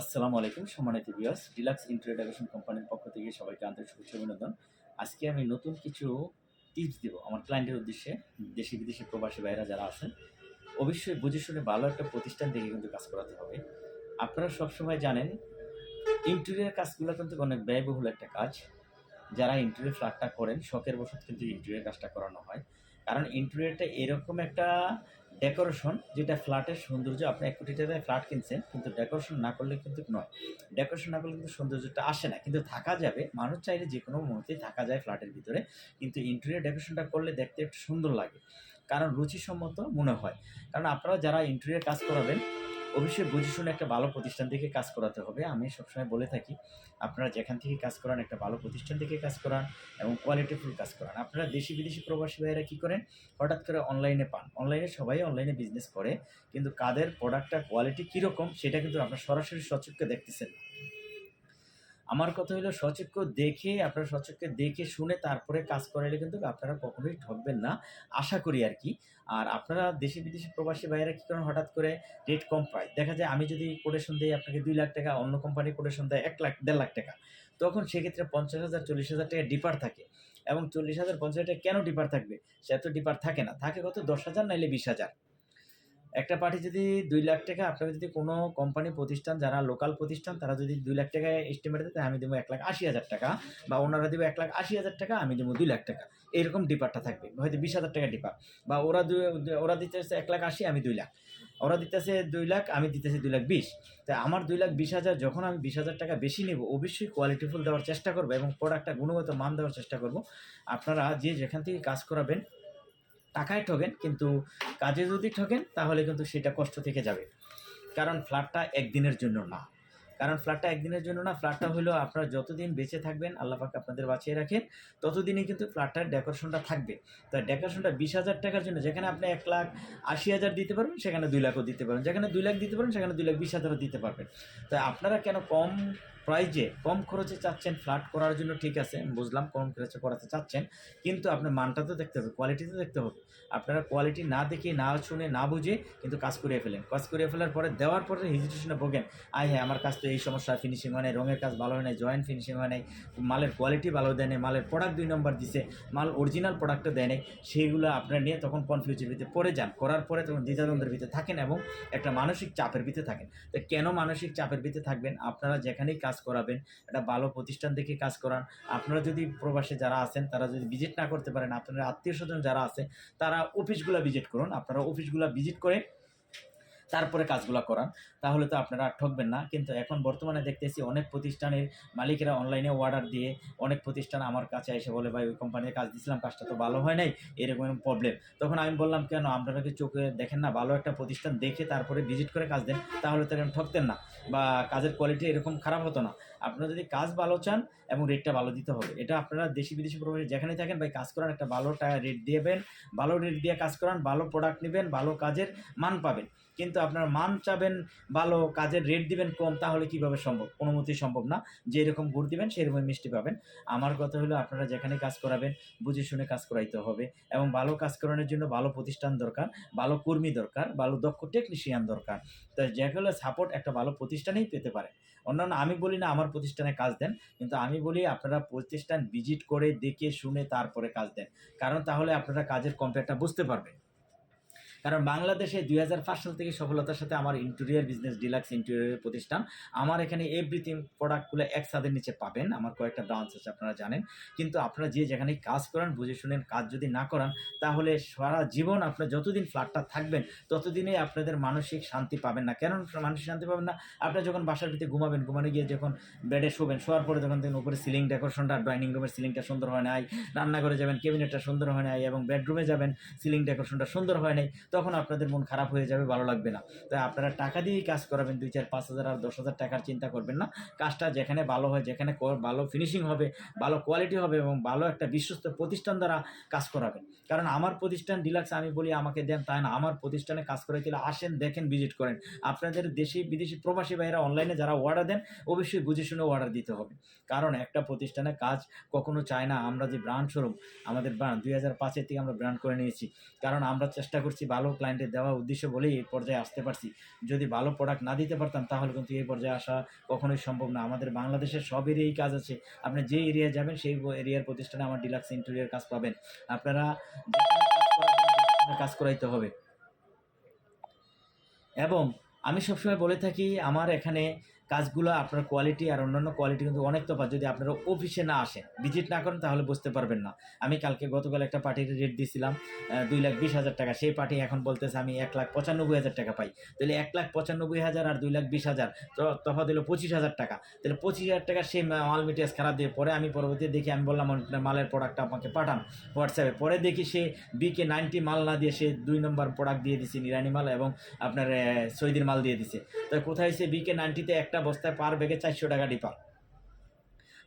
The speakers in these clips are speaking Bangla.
আসসালামু আলাইকুম, সম্মানিত ভিউয়ার্স ডিলাক্স ইন্টারডাকশন কোম্পানির পক্ষ থেকে সবাইকে আন্তরিক শুভেচ্ছা অভিনন্দন। আজকে আমি নতুন কিছু টিপস দেব আমার ক্লায়েন্টের উদ্দেশ্যে, দেশি বিদেশি প্রবাসী ভাইরা যারা আছেন। অবশ্যই বুঝে শুনে ভালো একটা প্রতিষ্ঠান দেখে কিন্তু কাজ করাতে হবে। আপনারা সবসময় জানেন ইন্টেরিয়ার কাজগুলো কিন্তু অনেক ব্যয়বহুল একটা কাজ। যারা ইন্টেরিয়ার ফ্ল্যাটটা করেন, শখের বসত কিন্তু ইন্টেরিয়ার কাজটা করানো হয়। কারণ ইন্টেরিয়ারটা এরকম একটা ডেকোরেশন, যেটা ফ্ল্যাটের সৌন্দর্য, আপনি এক কোটি টাকায় ফ্ল্যাট কিনছেন, কিন্তু ডেকোরেশন না করলে কিন্তু নয়। ডেকোরেশন না করলে কিন্তু সৌন্দর্যটা আসে না, কিন্তু থাকা যাবে। মানুষ চাইলে যে কোনো মুহূর্তে থাকা যায় ফ্ল্যাটের ভিতরে, কিন্তু ইন্টেরিয়ার ডেকোরেশনটা করলে দেখতে একটু সুন্দর লাগে। কারণ রুচিসম্মত মনে হয়। কারণ আপনারা যারা ইন্টেরিয়ার কাজ করাবেন অবশ্যই বুঝে শুনে একটা ভালো প্রতিষ্ঠান থেকে কাজ করাতে হবে। আমি সবসময় বলে থাকি, আপনারা যেখান থেকে কাজ করান, একটা ভালো প্রতিষ্ঠান থেকে কাজ করান এবং কোয়ালিটিফুল কাজ করান। আপনারা দেশি বিদেশি প্রবাসী ভাইয়েরা কী করেন? হঠাৎ করে অনলাইনে পান। অনলাইনে সবাই অনলাইনে বিজনেস করে, কিন্তু কাদের প্রোডাক্টটা কোয়ালিটি কীরকম, সেটা কিন্তু আপনার সরাসরি সচক্ষে দেখতেছেন। আমার কথা হলো সচক্ষ দেখে, আপনারা সচক্ষে দেখে শুনে তারপরে কাজ করালে কিন্তু আপনারা কখনোই ঠকবেন না। আশা করি আর কি। আর আপনারা দেশি বিদেশি প্রবাসী ভাইয়েরা কী করেন হঠাৎ করে রেট কম পায়? দেখা যায় আমি যদি কোটেশন দিই, আপনাকে দুই লাখ টাকা, অন্য কোম্পানি কোটেশন দেয় এক লাখ, দেড় লাখ টাকা। তখন সেক্ষেত্রে পঞ্চাশ হাজার, চল্লিশ হাজার টাকা ডিপার থাকে। এবং চল্লিশ হাজার, পঞ্চাশ হাজার টাকা কেন ডিপার থাকবে? সে এত ডিপার থাকে না। থাকে কত? দশ হাজার নাইলে বিশ হাজার। একটা পার্টি যদি দুই লাখ টাকা আপনারা যদি কোনো কোম্পানি প্রতিষ্ঠান, যারা লোকাল প্রতিষ্ঠান, তারা যদি দুই লাখ টাকা এস্টিমেট দেয় আমি দেবো এক লাখ আশি হাজার টাকা। বা ওনারা দেবো এক লাখ আশি হাজার টাকা, আমি দেবো দুই লাখ টাকা। এরকম ডিপারটা থাকবে। হয়তো বিশ হাজার টাকা ডিপার বা ওরা ওরা দিতেছে এক লাখ আশি, আমি দুই লাখ। ওরা দিতেছে দুই লাখ, আমি দিতেছি দুই লাখ বিশ। তাই আমার দুই লাখ বিশ হাজার, যখন আমি বিশ হাজার টাকা বেশি নেব, অবশ্যই কোয়ালিটিফুল দেওয়ার চেষ্টা করব এবং প্রোডাক্টটা গুণগত মান দেওয়ার চেষ্টা করব। আপনারা যে যেখান থেকে কাজ করাবেন টাকায় ঠকেন কিন্তু কাজে যদি ঠকেন তাহলে কিন্তু সেটা কষ্ট থেকে যাবে। কারণ ফ্ল্যাটটা একদিনের জন্য না। কারণ ফ্ল্যাটটা একদিনের জন্য না ফ্ল্যাটটা হলো আপনারা যতদিন বেঁচে থাকবেন, আল্লাহ আপনাদের বাঁচিয়ে রাখেন, ততদিনই কিন্তু ফ্ল্যাটটার ডেকোরেশনটা থাকবে। তো ডেকোরেশনটা বিশ হাজার টাকার জন্য, যেখানে আপনি এক লাখ আশি হাজার দিতে পারবেন, সেখানে দুই লাখও দিতে পারবেন। যেখানে দুই লাখ দিতে পারেন সেখানে দুই লাখ বিশ হাজারও দিতে পারবেন। তাই আপনারা কেন কম প্রাইজে কম খরচে চাচ্ছেন ফ্ল্যাট করার জন্য ঠিক আছে বুঝলাম কম খরচে করাতে চাচ্ছেন, কিন্তু আপনার মানটা তো দেখতে হবে কোয়ালিটি তো দেখতে হবে। আপনারা কোয়ালিটি না দেখে, না শুনে, না বুঝে কিন্তু কাজ করিয়ে ফেলেন। কাজ করিয়ে ফেলার পরে, দেওয়ার পরে হেজিটেশনে ভোগেন, আয় হ্যাঁ আমার কাজ তো এই সমস্যা ফিনিশিং হয় নাই, রঙের কাজ ভালো হয় নাই জয়েন্ট ফিনিশিং হয় নাই, মালের কোয়ালিটি ভালো দেয় নাই, মালের প্রোডাক্ট দুই নম্বর দিছে, মাল অরিজিনাল প্রোডাক্টও দেয় নাই, সেইগুলো আপনারা নিয়ে তখন কনফিউজের ভিতরে পড়ে যান। করার পরে তখন দ্বিধাদ্বন্দ্বের ভিতরে থাকেন এবং একটা মানসিক চাপের ভিতরে থাকেন। তো কেন মানসিক চাপের ভিতরে থাকবেন? আপনারা যেখানেই কাজ করাবেন, একটা ভালো প্রতিষ্ঠান থেকে কাজ করান। আপনারা যদি প্রবাসে যারা আছেন, তারা যদি ভিজিট না করতে পারেন আপনারা আত্মীয় স্বজন যারা আছে, তারা অফিসগুলো ভিজিট করুন। আপনারা অফিসগুলো ভিজিট করে তারপরে কাজগুলো করান। তাহলে তো আপনারা আর ঠকবেন না। কিন্তু এখন বর্তমানে দেখতেছি অনেক প্রতিষ্ঠানের মালিকেরা অনলাইনে অর্ডার দিয়ে অনেক প্রতিষ্ঠান আমার কাছে এসে বলে, ভাই, ওই কোম্পানির কাজ দিয়েছিলাম কাজটা তো ভালো হয় নাই। এরকম প্রবলেম তখন আমি বললাম, কেন? আপনারা কি চোখে দেখেন না? ভালো একটা প্রতিষ্ঠান দেখে তারপরে ভিজিট করে কাজ দেন। তাহলে তো এরকম ঠকতেন না বা কাজের কোয়ালিটি এরকম খারাপ হতো না। আপনারা যদি কাজ ভালো চান এবং রেটটা ভালো দিতে হবে, এটা আপনারা দেশি বিদেশি প্রবাসী যেখানে থাকেন, ভাই, কাজ করার একটা ভালো রেট দিবেন ভালো রেট দিয়ে কাজ করান, ভালো প্রোডাক্ট নেবেন, ভালো কাজের মান পাবেন। কিন্তু আপনার মান চাবেন, ভালো কাজের রেট দিবেন কম, তাহলে কীভাবে সম্ভব? কোনো মতেই সম্ভব না। যে এরকম গুড় দিবেন সেরকমই মিষ্টি পাবেন। আমার কথা হলো, আপনারা যেখানে কাজ করাবেন, বুঝে শুনে কাজ করাইতে হবে এবং ভালো কাজ করানোর জন্য ভালো প্রতিষ্ঠান দরকার, ভালো কর্মী দরকার, ভালো দক্ষ টেকনিশিয়ান দরকার। তো যেগুলো সাপোর্ট একটা ভালো প্রতিষ্ঠানেই পেতে পারে অন্যান্য, আমি বলি না, আমার প্রতিষ্ঠানে কাজ দেন, কিন্তু আমি বলি, আপনারা প্রতিষ্ঠান ভিজিট করে, দেখে, শুনে, তারপরে কাজ দেন। কারণ তাহলে আপনারা কাজের কম্পেয়ারটা বুঝতে পারবেন। কারণ বাংলাদেশে দুই হাজার পাঁচ সাল থেকে সফলতার সাথে আমার ইন্টেরিয়ার বিজনেস ডিলাক্স ইন্টেরিয়ার প্রতিষ্ঠান, আমার এখানে এভরিথিং প্রোডাক্টগুলো এক ছাদের নিচে পাবেন, আমার কয়েকটা ব্রাঞ্চ আছে আপনারা জানেন, কিন্তু আপনারা যে যেখানে কাজ করান, বুঝে শুনেন, কাজ যদি না করান, তাহলে সারা জীবন আপনার যতদিন ফ্ল্যাটটা থাকবেন ততদিনে আপনাদের মানসিক শান্তি পাবেন না। কেন মানসিক শান্তি পাবেন না? আপনি যখন বাসার ভিতরে ঘুমাবেন, ঘুমানো গিয়ে যখন বেডে শোবেন, শোয়ার পরে যখন দেখেন উপরে সিলিং ডেকোরেশনটা ডাইনিং রুমের সিলিংটা সুন্দর হয় নাই, রান্নাঘরে যাবেন কেবিনেটটা সুন্দর হয় নাই এবং বেডরুমে যাবেন সিলিং ডেকোরেশনটা সুন্দর হয় নাই তখন আপনাদের মন খারাপ হয়ে যাবে, ভালো লাগবে না। তাই আপনারা টাকা দিয়েই কাজ করাবেন, দুই চার পাঁচ হাজার আর দশ হাজার টাকার চিন্তা করবেন না। কাজটা যেখানে ভালো হয়, যেখানে ভালো ফিনিশিং হবে, ভালো কোয়ালিটি হবে এবং ভালো একটা বিশ্বস্ত প্রতিষ্ঠান দ্বারা কাজ করাবেন। কারণ আমার প্রতিষ্ঠান ডিলাক্স আমি বলি, আমাকে দেন তাই না। আমার প্রতিষ্ঠানে কাজ করে দিলে আসেন, দেখেন ভিজিট করেন। আপনাদের দেশি, বিদেশি প্রবাসী ভাইরা অনলাইনে যারা অর্ডার দেন, অবশ্যই বুঝে শুনে অর্ডার দিতে হবে। কারণ একটা প্রতিষ্ঠানে কাজ কখনো চায় না। আমরা যে ব্র্যান্ড শোরুম আমাদের ব্র্যান্ড দুই হাজার পাঁচের থেকে আমরা ব্র্যান্ড করে নিয়েছি। কারণ আমরা চেষ্টা করছি ভালো ক্লায়েন্টের দেওয়া উদ্দেশ্য বলেই এই পর্যায়ে আসতে পারছি। যদি ভালো প্রোডাক্ট না দিতে পারতাম, তাহলে কিন্তু এই পর্যায়ে আসা কখনোই সম্ভব না। আমাদের বাংলাদেশের সব এরিয়াই কাজ আছে। আপনি যে এরিয়া যাবেন, সেই এরিয়ার প্রতিষ্ঠানে আমার ডিলাক্স ইন্টেরিয়ার কাজ পাবেন। আপনারা কাজ করাইতে হবে। এবং আমি সবসময় বলে থাকি, আমার এখানে কাজগুলো, আপনার কোয়ালিটি আর অন্যান্য কোয়ালিটি কিন্তু অনেক তফাৎ। যদি আপনারা অফিসে না আসেন ভিজিট না করেন, তাহলে বুঝতে পারবেন না। আমি কালকে গতকাল একটা পার্টির রেট দিয়েছিলাম দুই লাখ বিশ হাজার টাকা। সেই পার্টি এখন বলতেছে আমি এক লাখ পঁচানব্বই হাজার টাকা পাই। তাহলে এক লাখ পঁচানব্বই হাজার আর দুই লাখ বিশ হাজার, তো তফাৎ হলো পঁচিশ হাজার টাকা। তাহলে পঁচিশ হাজার টাকা সেই মাল মেটেরিয়ালস খারাপ দিয়ে পরে আমি পরবর্তীতে দেখি, আমি বললাম আপনার মালের প্রোডাক্টটা আমাকে পাঠান হোয়াটসঅ্যাপে পরে দেখি সে বিকে নাইনটি মাল না দিয়ে সে দুই নম্বর প্রোডাক্ট দিয়ে দিছে নিরানি মাল এবং আপনার সৈদির মাল দিয়ে দিছে। তো কোথায় সে বিকে নাইনটিতে একটা বস্তায় পার ব্যাগে চারশো টাকা ডিপার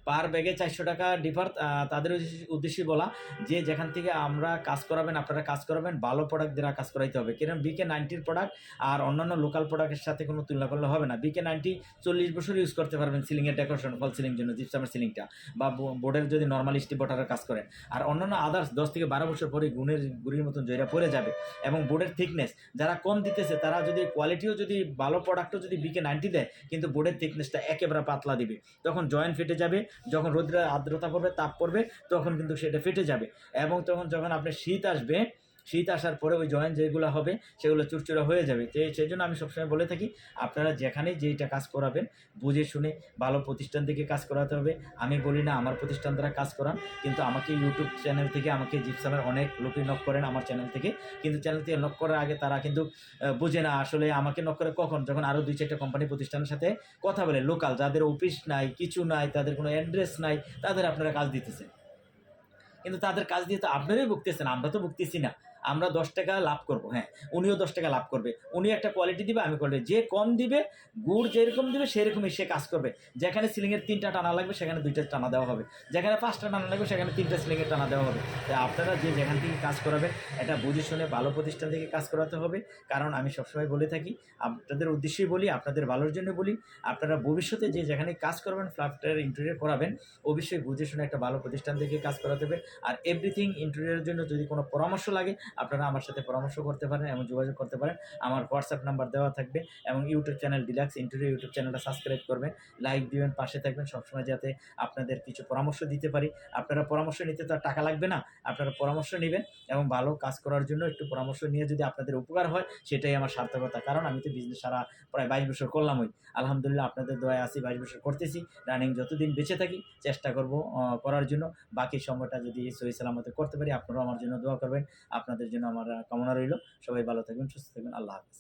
পার ব্যাগে চারশো টাকা ডিফার তাদের উদ্দেশ্যে- বলা যে যেখান থেকে আমরা কাজ করাবেন, আপনারা কাজ করাবেন, ভালো প্রোডাক্ট দ্বারা কাজ করাইতে হবে। কারণ বিকে নাইনটির প্রোডাক্ট আর অন্যান্য লোকাল প্রোডাক্টের সাথে কোনো তুলনা করলে হবে না। বিকে নাইনটি চল্লিশ বছর ইউজ করতে পারবেন সিলিংয়ের ডেকোরেশন ফল সিলিং জন্য জিপসামের সিলিংটা বা বোর্ডের যদি নর্মাল স্টিপ বটারের কাজ করেন। আর অন্যান্য আদার্স দশ থেকে বারো বছর পরে গুণের গুড়ির মতন জয়রা পড়ে যাবে এবং বোর্ডের থিকনেস যারা কম দিতেছে, তারা যদি কোয়ালিটিও যদি ভালো প্রোডাক্টও যদি বিকে নাইনটি দেয়, কিন্তু বোর্ডের থিকনেসটা একেবারে পাতলা দিবে। তখন জয়েন্ট ফেটে যাবে যখন রোদ্রের আর্দ্রতা পড়বে, তাপ পড়বে, তখন কিন্তু সেটা ফেটে যাবে। এবং তখন যখন আপনার শীত আসবে শীত আসার পরে ওই জয়েন্ট যেগুলো হবে, সেগুলো চুরচুরা হয়ে যাবে। তো সেই জন্য আমি সবসময় বলে থাকি, আপনারা যেখানে যেইটা কাজ করাবেন, বুঝে শুনে ভালো প্রতিষ্ঠান থেকে কাজ করাতে হবে। আমি বলি না, আমার প্রতিষ্ঠান দ্বারা কাজ করান, কিন্তু আমাকে ইউটিউব চ্যানেল থেকে আমাকে জিপসামের অনেক লোকই নক করেন আমার চ্যানেল থেকে। কিন্তু চ্যানেল থেকে নক করার আগে তারা কিন্তু বোঝে না আসলে আমাকে নক করে কখন। যখন আরও দুই চারটা কোম্পানি প্রতিষ্ঠানের সাথে কথা বলে লোকাল যাদের অফিস নাই, কিছু নাই, তাদের কোনো অ্যাড্রেস নাই, তাদের আপনারা কাজ দিতেছেন। কিন্তু তাদের কাজ দিয়ে তো আপনারাই ভুগতেছেন, আমরা তো ভুগতেছি না। আমরা দশ টাকা লাভ করব হ্যাঁ উনিও দশ টাকা লাভ করবে। উনি একটা কোয়ালিটি দিবে, আমি করবে যে কম দিবে, গুড় যেরকম দিবে, সেরকমই সে কাজ করবে। যেখানে সিলিংয়ের তিনটা টানা লাগবে, সেখানে দুইটা টানা দেওয়া হবে। যেখানে পাঁচটা টানা লাগবে, সেখানে তিনটা সিলিংয়ের টানা দেওয়া হবে। তাই আপনারা যে যেখান থেকে কাজ করাবেন, এটা বুঝে শুনে ভালো প্রতিষ্ঠান থেকে কাজ করাতে হবে। কারণ আমি সবসময় বলে থাকি, আপনাদের উদ্দেশ্যেই বলি, আপনাদের ভালোর জন্য বলি, আপনারা ভবিষ্যতে যে যেখানে কাজ করবেন ফ্ল্যাটের ইন্টেরিয়র করাবেন, অবশ্যই বুঝে শুনে একটা ভালো প্রতিষ্ঠান থেকে কাজ করাতে হবে। আর এভরিথিং ইন্টেরিয়রের জন্য যদি কোনো পরামর্শ লাগে আপনারা আমার সাথে পরামর্শ করতে পারেন এবং যোগাযোগ করতে পারেন। আমার হোয়াটসঅ্যাপ নাম্বার দেওয়া থাকবে এবং YouTube channel deluxe interview YouTube চ্যানেলটা সাবস্ক্রাইব করবেন লাইক দিবেন, পাশে থাকবেন, সবসময় যাতে আপনাদের কিছু পরামর্শ দিতে পারি। আপনারা পরামর্শ নিতে তো টাকা লাগবে না, আপনারা পরামর্শ নেবেন এবং ভালো কাজ করার জন্য একটু পরামর্শ নিয়ে যদি আপনাদের উপকার হয়, সেটাই আমার সার্থকতা। কারণ আমি তো বিজনেস সারা প্রায় বাইশ বছর করলামই। আলহামদুলিল্লাহ আপনাদের দোয়ায় আসি বাইশ বছর করতেছি। রানিং যতদিন বেঁচে থাকি, চেষ্টা করব করার জন্য। বাকি সময়টা যদি সহি সালামতে করতে পারি, আপনারাও আমার জন্য দোয়া করবেন। আপনাদের জন্য আমার কামনা রইল। সবাই ভালো থাকবেন, সুস্থ থাকবেন। আল্লাহ হাফিজ।